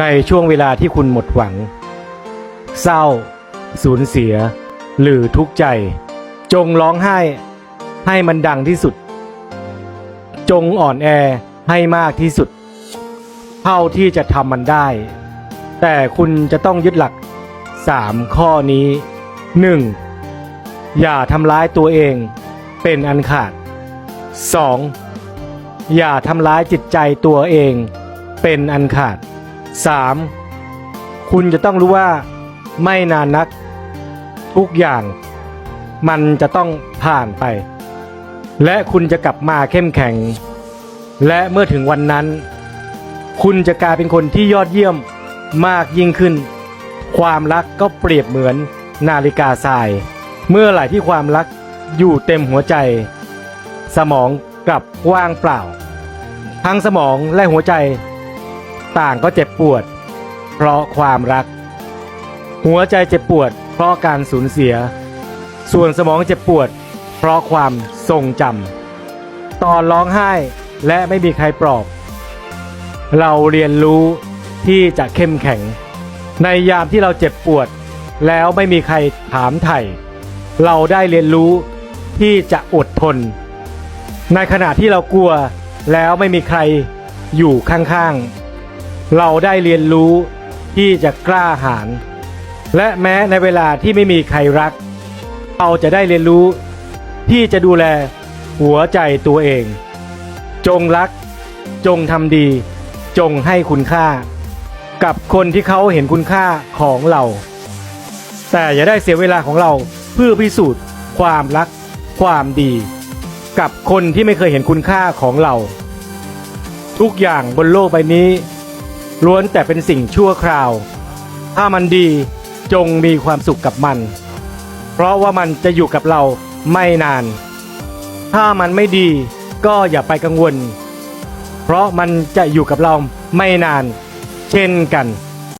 ในช่วงเวลาที่คุณหมดหวัง เศร้า สูญเสีย หรือทุกข์ใจ จงร้องไห้ ให้มันดังที่สุด จงอ่อนแอให้มากที่สุด เท่าที่จะทำมันได้ แต่คุณจะต้องยึดหลัก 3 ข้อนี้ 1. อย่าทำร้ายตัวเองเป็นอันขาด 2. อย่าทำร้ายจิตใจตัวเองเป็นอันขาด 3. คุณจะต้องรู้ว่าไม่นานนัก ทุกอย่าง มันจะต้องผ่านไป และคุณจะกลับมาเข้มแข็ง และเมื่อถึงวันนั้น คุณจะกลายเป็นคนที่ยอดเยี่ยมมากยิ่งขึ้น ความรักก็เปรียบเหมือนนาฬิกาทราย เมื่อไหร่ที่ความรักอยู่เต็มหัวใจ สมองกลับว่างเปล่า ทั้งสมองและหัวใจ ต่างก็เจ็บปวด เพราะความรัก หัวใจเจ็บปวด เพราะการสูญเสีย ส่วนสมองเจ็บปวด เพราะความทรงจำตอนร้องไห้และไม่มีใครปลอบ เราเรียนรู้ที่จะเข้มแข็ง ในยามที่เราเจ็บปวด แล้วไม่มีใครถามไถ่ เราได้เรียนรู้ที่จะอดทน ในขณะที่เรากลัวแล้วไม่มีใครอยู่ข้างๆ เราได้เรียนรู้ที่จะกล้าหาญและแม้ในเวลาที่ไม่มีใครรัก เราจะได้เรียนรู้ที่จะดูแลหัวใจตัวเอง จงรัก จงทำดี จงให้คุณค่า กับคนที่เขาเห็นคุณค่าของเรา แต่อย่าได้เสียเวลาของเราเพื่อพิสูจน์ ความรัก ความดี กับคนที่ไม่เคยเห็นคุณค่าของเรา ทุกอย่างบนโลกใบนี้ ล้วนแต่เป็นสิ่งชั่วคราว ถ้ามันดีจงมีความสุขกับมัน เพราะว่ามันจะอยู่กับเราไม่นาน ถ้ามันไม่ดีก็อย่าไปกังวล เพราะมันจะอยู่กับเราไม่นาน เช่นกัน